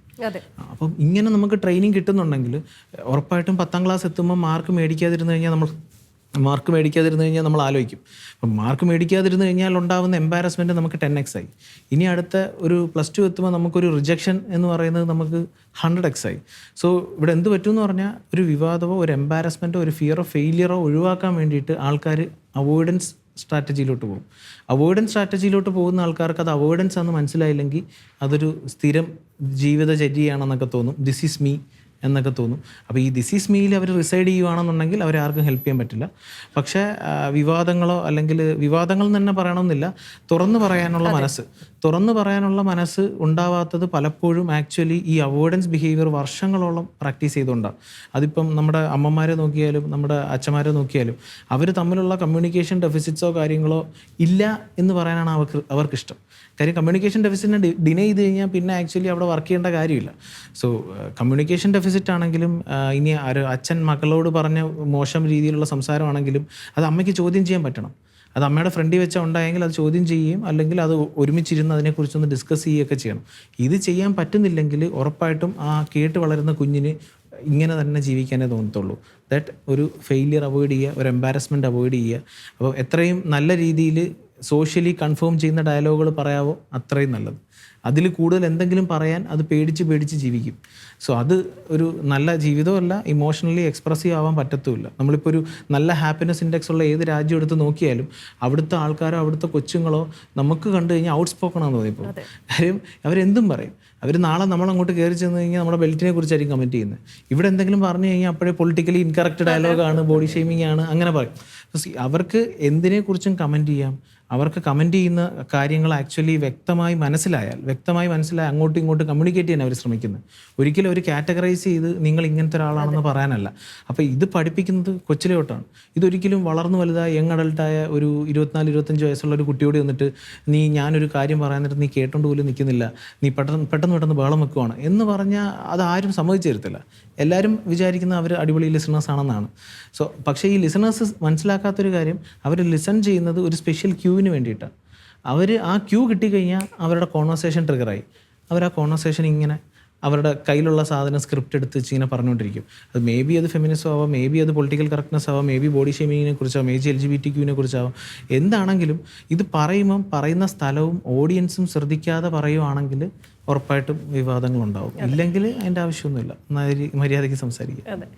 [SPEAKER 1] അപ്പം ഇങ്ങനെ നമുക്ക് ട്രെയിനിങ് കിട്ടുന്നുണ്ടെങ്കിൽ ഉറപ്പായിട്ടും പത്താം ക്ലാസ് എത്തുമ്പോൾ മാർക്ക് മേടിക്കാതിരുന്നു കഴിഞ്ഞാൽ നമ്മൾ മാർക്ക് മേടിക്കാതിരുന്നു കഴിഞ്ഞാൽ നമ്മൾ ആലോചിക്കും. അപ്പം മാർക്ക് മേടിക്കാതിരുന്നു കഴിഞ്ഞാൽ ഉണ്ടാകുന്ന എംബാരസ്മെന്റ് നമുക്ക് ടെൻ എക്സ് ആയി. ഇനി അടുത്ത ഒരു പ്ലസ് ടു എത്തുമ്പോൾ നമുക്കൊരു റിജക്ഷൻ എന്ന് പറയുന്നത് നമുക്ക് ഹൺഡ്രഡ് എക്സ് ആയി. സോ ഇവിടെ എന്ത് പറ്റും എന്ന് പറഞ്ഞാൽ ഒരു വിവാദമോ ഒരു എംബാരസ്മെന്റോ ഒരു ഫിയറോ ഫെയിലിയറോ ഒഴിവാക്കാൻ വേണ്ടിയിട്ട് ആൾക്കാർ അവോയ്ഡൻസ് സ്ട്രാറ്റജിയിലോട്ട് പോകും. അവോയ്ഡൻസ് സ്ട്രാറ്റജിയിലോട്ട് പോകുന്ന ആൾക്കാർക്ക് അത് അവോയ്ഡൻസ് ആണെന്ന് മനസ്സിലായില്ലെങ്കിൽ അതൊരു സ്ഥിരം ജീവിതചര്യയാണെന്നൊക്കെ തോന്നും. ദിസ് ഈസ് മീ എന്നൊക്കെ തോന്നും. അപ്പോൾ ഈ ദിസ് ഈസ് മീയിൽ അവർ റിസൈഡ് ചെയ്യുകയാണെന്നുണ്ടെങ്കിൽ അവരെ ആർക്കും ഹെൽപ്പ് ചെയ്യാൻ പറ്റില്ല. പക്ഷേ വിവാദങ്ങളോ അല്ലെങ്കിൽ വിവാദങ്ങൾ എന്ന് തന്നെ പറയണമെന്നില്ല. തുറന്നു പറയാനുള്ള മനസ്സ്. തുറന്നു പറയാനുള്ള മനസ്സ് ഉണ്ടാവാത്തത് പലപ്പോഴും ആക്ച്വലി ഈ അവോയ്ഡൻസ് ബിഹേവിയർ വർഷങ്ങളോളം പ്രാക്ടീസ് ചെയ്തുകൊണ്ടാണ് അതിപ്പം നമ്മുടെ അമ്മമാരെ നോക്കിയാലും നമ്മുടെ അച്ഛന്മാരെ നോക്കിയാലും അവർ തമ്മിലുള്ള കമ്മ്യൂണിക്കേഷൻ ഡെഫിസിറ്റ്സോ കാര്യങ്ങളോ ഇല്ല എന്ന് പറയാനാണ് അവർക്ക് അവർക്കിഷ്ടം. കാര്യം കമ്മ്യൂണിക്കേഷൻ ഡെഫിസിറ്റിനെ ഡിനൈ ചെയ്ത് കഴിഞ്ഞാൽ പിന്നെ ആക്ച്വലി അവിടെ വർക്ക് ചെയ്യേണ്ട കാര്യമില്ല. സോ കമ്മ്യൂണിക്കേഷൻ ഡെഫിസിറ്റ് ആണെങ്കിലും ഇനി ഒരു അച്ഛൻ മക്കളോട് പറഞ്ഞ മോശം രീതിയിലുള്ള സംസാരമാണെങ്കിലും അത് അമ്മയ്ക്ക് ചോദ്യം ചെയ്യാൻ പറ്റണം. അത് അമ്മയുടെ ഫ്രണ്ടിൽ വെച്ചാൽ ഉണ്ടായെങ്കിൽ അത് ചോദ്യം ചെയ്യുകയും അല്ലെങ്കിൽ അത് ഒരുമിച്ചിരുന്ന് അതിനെക്കുറിച്ചൊന്ന് ഡിസ്കസ് ചെയ്യുകയൊക്കെ ചെയ്യണം. ഇത് ചെയ്യാൻ പറ്റുന്നില്ലെങ്കിൽ ഉറപ്പായിട്ടും ആ കേട്ട് വളരുന്ന കുഞ്ഞിന് ഇങ്ങനെ തന്നെ ജീവിക്കാനേ തോന്നത്തുള്ളൂ. ദാറ്റ് ഒരു ഫെയിലിയർ അവോയ്ഡ് ചെയ്യുക ഒരു എംബാരസ്മെന്റ് അവോയ്ഡ് ചെയ്യുക. അപ്പോൾ എത്രയും നല്ല രീതിയിൽ സോഷ്യലി കൺഫേം ചെയ്യുന്ന ഡയലോഗുകൾ പറയാവോ? അത്രയും നല്ലത്. അതിൽ കൂടുതൽ എന്തെങ്കിലും പറയാൻ അത് പേടിച്ച് പേടിച്ച് ജീവിക്കും. സോ അത് ഒരു നല്ല ജീവിതമല്ല. ഇമോഷണലി എക്സ്പ്രസീവ് ആവാൻ പറ്റത്തുമില്ല. നമ്മളിപ്പോൾ ഒരു നല്ല ഹാപ്പിനെസ് ഇൻഡെക്സ് ഉള്ള ഏത് രാജ്യം എടുത്ത് നോക്കിയാലും അവിടുത്തെ ആൾക്കാരോ അവിടുത്തെ കൊച്ചുങ്ങളോ നമുക്ക് കണ്ടു കഴിഞ്ഞാൽ ഔട്ട് സ്പോക്കൺ ആണെന്ന് തോന്നിപ്പോൾ കാര്യം അവരെന്തും പറയും. അവർ നാളെ നമ്മൾ അങ്ങോട്ട് കയറി ചെന്ന് കഴിഞ്ഞാൽ നമ്മുടെ ബെൽറ്റിനെ കുറിച്ചായിരിക്കും കമന്റ് ചെയ്യുന്നത്. ഇവിടെ എന്തെങ്കിലും പറഞ്ഞു കഴിഞ്ഞാൽ അപ്പോഴേ പൊളിറ്റിക്കലി ഇൻകറക്റ്റ് ഡയലോഗാണ് ബോഡി ഷെയ്മിങ് ആണ് അങ്ങനെ പറയും. അവർക്ക് എന്തിനെക്കുറിച്ചും കമന്റ് ചെയ്യാം? അവർക്ക് കമന്റ് ചെയ്യുന്ന കാര്യങ്ങൾ ആക്ച്വലി വ്യക്തമായി മനസ്സിലായാൽ വ്യക്തമായി മനസ്സിലായി അങ്ങോട്ടും ഇങ്ങോട്ടും കമ്മ്യൂണിക്കേറ്റ് ചെയ്യാൻ അവർ ശ്രമിക്കുന്നത് ഒരിക്കലും ഒരു കാറ്റഗറൈസ് ചെയ്ത് നിങ്ങൾ ഇങ്ങനത്തെ ഒരാളാണെന്ന് പറയാനല്ല. അപ്പോൾ ഇത് പഠിപ്പിക്കുന്നത് കൊച്ചിലെ തൊട്ടാണ് ഇതൊരിക്കലും വളർന്നു വലുതായ യങ് അഡൾട്ടായ ഒരു ഇരുപത്തിനാല് ഇരുപത്തഞ്ച് വയസ്സുള്ള ഒരു കുട്ടിയോട് വന്നിട്ട് നീ ഞാനൊരു കാര്യം പറയാൻ നേരത്ത് നീ കേട്ടോണ്ട് പോലും നിൽക്കുന്നില്ല. നീ പെട്ടെന്ന് പെട്ടെന്ന് പെട്ടെന്ന് ബഹളം വെക്കുവാണ് എന്ന് പറഞ്ഞാൽ അത് ആരും സമ്മതിച്ചു തരത്തില്ല. എല്ലാവരും വിചാരിക്കുന്ന അവർ അടിപൊളി ലിസണേഴ്സ് ആണെന്നാണ്. സോ പക്ഷേ ഈ ലിസണേഴ്സ് മനസ്സിലാക്കാത്തൊരു കാര്യം അവർ ലിസൺ ചെയ്യുന്നത് ഒരു സ്പെഷ്യൽ ക്യൂവിന് വേണ്ടിയിട്ടാണ്. അവർ ആ ക്യൂ കിട്ടിക്കഴിഞ്ഞാൽ അവരുടെ കോൺവെർസേഷൻ ട്രിഗറായി അവർ ആ കോൺവെർസേഷൻ ഇങ്ങനെ അവരുടെ കയ്യിലുള്ള സാധനം സ്ക്രിപ്റ്റ് എടുത്ത് വെച്ച് ഇങ്ങനെ പറഞ്ഞുകൊണ്ടിരിക്കും. അത് മേ ബി അത് ഫെമിനിസം ആവാം മേ ബി അത് പൊളിറ്റിക്കൽ കറക്റ്റ്നെസ് ആവാം മേ ബി ബോഡി ഷേമിങ്ങിനെ കുറിച്ചാവാം maybe G L G B ക്യൂവിനെ കുറിച്ചാവാം. എന്താണെങ്കിലും ഇത് പറയുമ്പം പറയുന്ന സ്ഥലവും ഓഡിയൻസും ശ്രദ്ധിക്കാതെ പറയുവാണെങ്കിൽ ഉറപ്പായിട്ടും വിവാദങ്ങൾ വിവാദങ്ങളുണ്ടാവും ഇല്ലെങ്കിൽ അതിന്റെ ആവശ്യമൊന്നുമില്ല. മര്യാദയ്ക്ക് സംസാരിക്കുക.
[SPEAKER 2] അതെ.